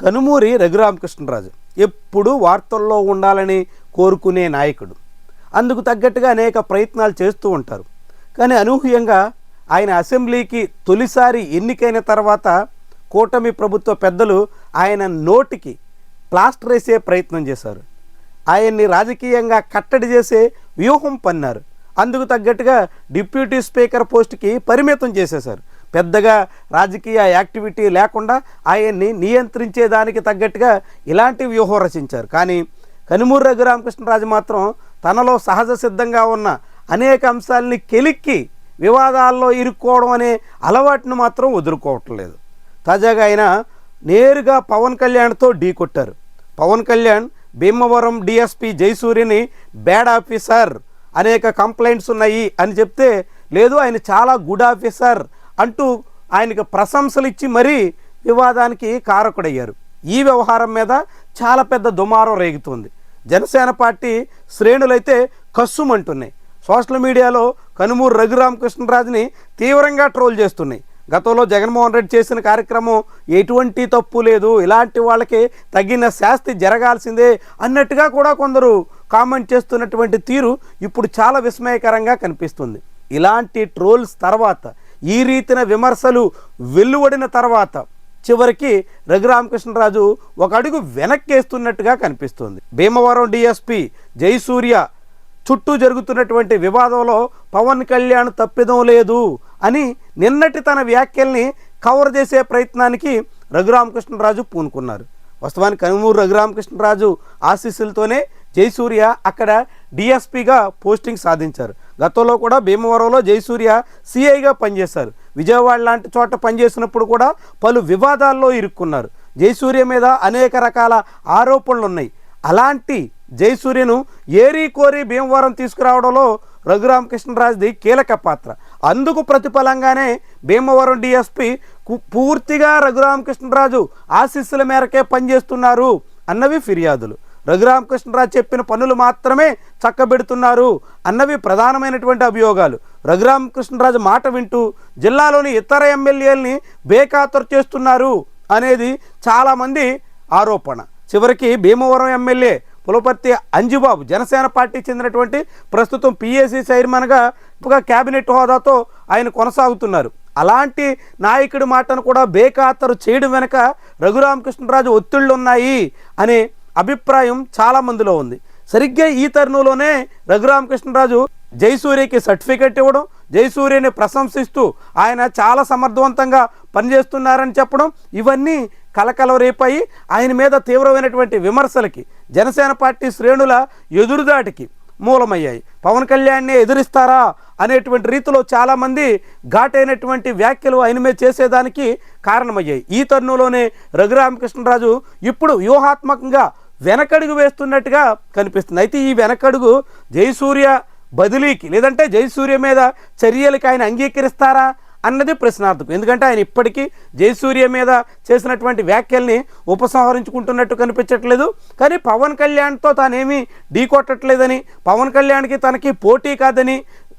కనుమూరి రఘురామకృష్ణరాజు. ఎప్పుడూ వార్తల్లో ఉండాలని కోరుకునే నాయకుడు. అందుకు తగ్గట్టుగా అనేక ప్రయత్నాలు చేస్తూ ఉంటారు. కానీ అనూహ్యంగా ఆయన అసెంబ్లీకి తొలిసారి ఎన్నికైన తర్వాత కూటమి ప్రభుత్వ పెద్దలు ఆయన నోటికి ప్లాస్టర్ వేసే ప్రయత్నం చేశారు. ఆయన్ని రాజకీయంగా కట్టడి చేసే వ్యూహం పన్నారు. అందుకు తగ్గట్టుగా డిప్యూటీ స్పీకర్ పోస్ట్కి పరిమితం చేసేశారు. పెద్దగా రాజకీయ యాక్టివిటీ లేకుండా ఆయన్ని నియంత్రించేదానికి తగ్గట్టుగా ఇలాంటి వ్యూహం రచించారు. కానీ కనుమూరు రఘురామకృష్ణరాజు మాత్రం తనలో సహజ సిద్ధంగా ఉన్న అనేక అంశాలని కెలిక్కి వివాదాల్లో ఇరుక్కోవడం అనే అలవాటును మాత్రం వదులుకోవట్లేదు తాజాగా ఆయన నేరుగా పవన్ కళ్యాణ్తో ఢీ కొట్టారు. పవన్ కళ్యాణ్ భీమవరం డిఎస్పి జయసూర్యని బ్యాడ్ ఆఫీసర్ అనేక కంప్లైంట్స్ ఉన్నాయి అని చెప్తే లేదు ఆయన చాలా గుడ్ ఆఫీసర్ అంటూ ఆయనకు ప్రశంసలు ఇచ్చి మరీ వివాదానికి కారకుడయ్యారు. ఈ వ్యవహారం మీద చాలా పెద్ద దుమారం రేగుతుంది. జనసేన పార్టీ శ్రేణులైతే కస్సుమంటున్నాయి సోషల్ మీడియాలో కనుమూరు రఘురామకృష్ణరాజుని తీవ్రంగా ట్రోల్ చేస్తున్నాయి. గతంలో జగన్మోహన్ రెడ్డి చేసిన కార్యక్రమం ఎటువంటి తప్పు లేదు ఇలాంటి వాళ్ళకి తగిన శాస్తి జరగాల్సిందే అన్నట్టుగా కూడా కొందరు కామెంట్ చేస్తున్నటువంటి తీరు ఇప్పుడు చాలా విస్మయకరంగా కనిపిస్తుంది. ఇలాంటి ట్రోల్స్ తర్వాత ఈ రీతిన విమర్శలు వెల్లువడిన తర్వాత చివరికి రఘురామకృష్ణరాజు ఒక అడుగు వెనక్కేస్తున్నట్టుగా కనిపిస్తుంది. భీమవరం డిఎస్పి జయసూర్య చుట్టూ జరుగుతున్నటువంటి వివాదంలో పవన్ కళ్యాణ్ తప్పిదం లేదు అని నిన్నటి తన వ్యాఖ్యల్ని కవర్ చేసే ప్రయత్నానికి రఘురామకృష్ణరాజు పూనుకున్నారు. వాస్తవానికి కనుమూరు రఘురామకృష్ణరాజు ఆశీస్సులతోనే జయసూర్య అక్కడ డిఎస్పిగా పోస్టింగ్ సాధించారు. గతంలో కూడా భీమవరంలో జయసూర్య సిఐగా పనిచేశారు. విజయవాడ లాంటి చోట పనిచేసినప్పుడు కూడా పలు వివాదాల్లో ఇరుక్కున్నారు. జయసూర్య మీద అనేక రకాల ఆరోపణలు ఉన్నాయి అలాంటి జయసూర్యను ఏరి కోరి భీమవరం తీసుకురావడంలో రఘురామకృష్ణరాజుది కీలక పాత్ర. అందుకు ప్రతిఫలంగానే భీమవరం డిఎస్పి పూర్తిగా రఘురామకృష్ణరాజు ఆశీస్సుల మేరకే పనిచేస్తున్నారు అన్నవి ఫిర్యాదులు. రఘురామకృష్ణరాజు చెప్పిన పనులు మాత్రమే చక్కబెడుతున్నారు అన్నవి ప్రధానమైనటువంటి అభియోగాలు. రఘురామకృష్ణరాజు మాట వింటూ జిల్లాలోని ఇతర ఎమ్మెల్యేలని బేఖాతరు చేస్తున్నారు అనేది చాలామంది ఆరోపణ. చివరికి భీమవరం ఎమ్మెల్యే పులపర్తి అంజుబాబు జనసేన పార్టీ చెందినటువంటి ప్రస్తుతం పిఏసీ చైర్మన్గా క్యాబినెట్ కేబినెట్ హోదాతో ఆయన కొనసాగుతున్నారు. అలాంటి నాయకుడి మాటను కూడా బేఖాతరు చేయడం వెనక రఘురామకృష్ణరాజు ఒత్తిళ్ళు ఉన్నాయి అని అభిప్రాయం చాలా మందిలో ఉంది. సరిగ్గా ఈ తరుణంలోనే రఘురామకృష్ణరాజు జయసూర్యకి సర్టిఫికెట్ ఇవ్వడం జయసూర్యని ప్రశంసిస్తూ ఆయన చాలా సమర్థవంతంగా పనిచేస్తున్నారని చెప్పడం ఇవన్నీ కలకల రేపాయి. ఆయన మీద తీవ్రమైనటువంటి విమర్శలకి జనసేన పార్టీ శ్రేణుల ఎదురుదాటికి మూలమయ్యాయి. పవన్ కళ్యాణ్ని ఎదురిస్తారా అనేటువంటి రీతిలో చాలామంది ఘాటైనటువంటి వ్యాఖ్యలు ఆయన మీద చేసేదానికి కారణమయ్యాయి. ఈ తరుణంలోనే రఘురామకృష్ణరాజు ఇప్పుడు వ్యూహాత్మకంగా వెనకడుగు వేస్తున్నట్టుగా కనిపిస్తుంది. అయితే ఈ వెనకడుగు జయసూర్య బదిలీకి లేదంటే జయసూర్య మీద చర్యలకి ఆయన అంగీకరిస్తారా? అన్నది ప్రశ్నార్థకం. ఎందుకంటే ఆయన ఇప్పటికీ జయసూర్య మీద చేసినటువంటి వ్యాఖ్యల్ని ఉపసంహరించుకుంటున్నట్టు కనిపించట్లేదు. కానీ పవన్ కళ్యాణ్తో తానేమీ ఢీకొట్టట్లేదని పవన్ కళ్యాణ్కి తనకి పోటీ కాదని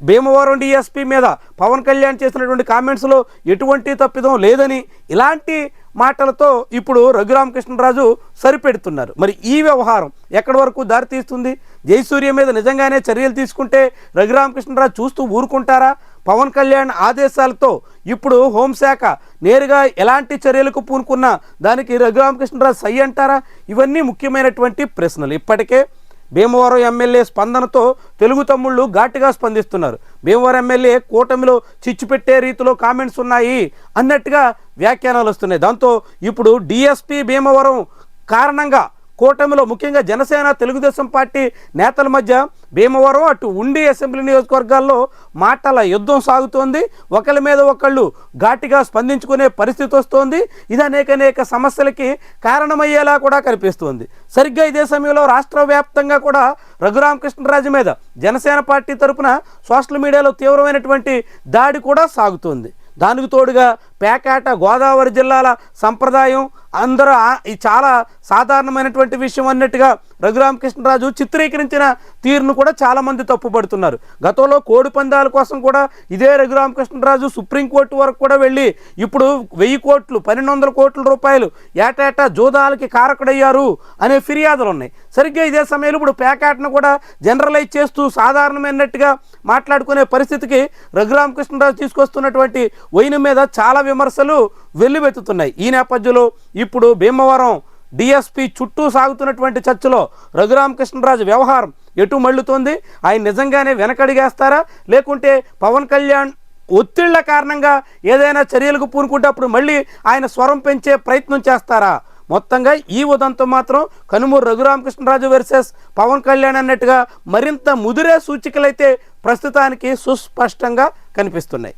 భీమవరం డిఎస్పీ మీద పవన్ కళ్యాణ్ చేసినటువంటి కామెంట్స్లో ఎటువంటి తప్పిదం లేదని ఇలాంటి మాటలతో ఇప్పుడు రఘురామకృష్ణరాజు సరిపెడుతున్నారు. మరి ఈ వ్యవహారం ఎక్కడి వరకు దారితీస్తుంది జయసూర్య మీద నిజంగానే చర్యలు తీసుకుంటే రఘురామకృష్ణరాజు చూస్తూ ఊరుకుంటారా? పవన్ కళ్యాణ్ ఆదేశాలతో ఇప్పుడు హోంశాఖ నేరుగా ఎలాంటి చర్యలకు పూనుకున్నా దానికి రఘురామకృష్ణరాజు సై అంటారా? ఇవన్నీ ముఖ్యమైనటువంటి ప్రశ్నలు. ఇప్పటికే భీమవరం ఎమ్మెల్యే స్పందనతో తెలుగు తమ్ముళ్ళు ఘాటుగా స్పందిస్తున్నారు. భీమవరం ఎమ్మెల్యే కూటమిలో చిచ్చు పెట్టే రీతిలో కామెంట్స్ ఉన్నాయి అన్నట్టుగా వ్యాఖ్యానాలు వస్తున్నాయి. దాంతో ఇప్పుడు డిఎస్పి భీమవరం కారణంగా కూటమిలో ముఖ్యంగా జనసేన తెలుగుదేశం పార్టీ నేతల మధ్య భీమవరం అటు ఉండి అసెంబ్లీ నియోజకవర్గాల్లో మాటల యుద్ధం సాగుతోంది. ఒకరి మీద ఒకళ్ళు ఘాటిగా స్పందించుకునే పరిస్థితి వస్తోంది. ఇది అనేక అనేక సమస్యలకి కారణమయ్యేలా కూడా కనిపిస్తోంది. సరిగ్గా ఇదే సమయంలో రాష్ట్ర వ్యాప్తంగా కూడా రఘురామకృష్ణరాజు మీద జనసేన పార్టీ తరపున సోషల్ మీడియాలో తీవ్రమైనటువంటి దాడి కూడా సాగుతోంది. దానికి తోడుగా పేకాట గోదావరి జిల్లాల సంప్రదాయం అందరూ చాలా సాధారణమైనటువంటి విషయం అన్నట్టుగా రఘురామకృష్ణరాజు చిత్రీకరించిన తీరును కూడా చాలామంది తప్పుపడుతున్నారు. గతంలో కోడి పందాల కోసం కూడా ఇదే రఘురామకృష్ణరాజు సుప్రీంకోర్టు వరకు కూడా వెళ్ళి ఇప్పుడు వెయ్యి కోట్లు పన్నెండు వందల కోట్ల రూపాయలు ఏటేటా జూదాలకి కారకుడయ్యారు అనే ఫిర్యాదులు ఉన్నాయి సరిగ్గా ఇదే సమయంలో ఇప్పుడు పేకాటను కూడా జనరలైజ్ చేస్తూ సాధారణమైనట్టుగా మాట్లాడుకునే పరిస్థితికి రఘురామకృష్ణరాజు తీసుకొస్తున్నటువంటి వైన మీద చాలా విమర్శలు వెల్లువెత్తుతున్నాయి. ఈ నేపథ్యంలో ఇప్పుడు భీమవరం డిఎస్పి చుట్టూ సాగుతున్నటువంటి చర్చలో రఘురామకృష్ణరాజు వ్యవహారం ఎటు మళ్ళుతోంది? ఆయన నిజంగానే వెనకడిగేస్తారా? లేకుంటే పవన్ కళ్యాణ్ ఒత్తిళ్ళ కారణంగా ఏదైనా చర్యలకు పూనుకుంటే అప్పుడు మళ్ళీ ఆయన స్వరం పెంచే ప్రయత్నం చేస్తారా? మొత్తంగా ఈ ఉదంతం మాత్రం కనుమూరు రఘురామకృష్ణరాజు వర్సెస్ పవన్ కళ్యాణ్ అన్నట్టుగా మరింత ముదిరే సూచికలైతే ప్రస్తుతానికి సుస్పష్టంగా కనిపిస్తున్నాయి.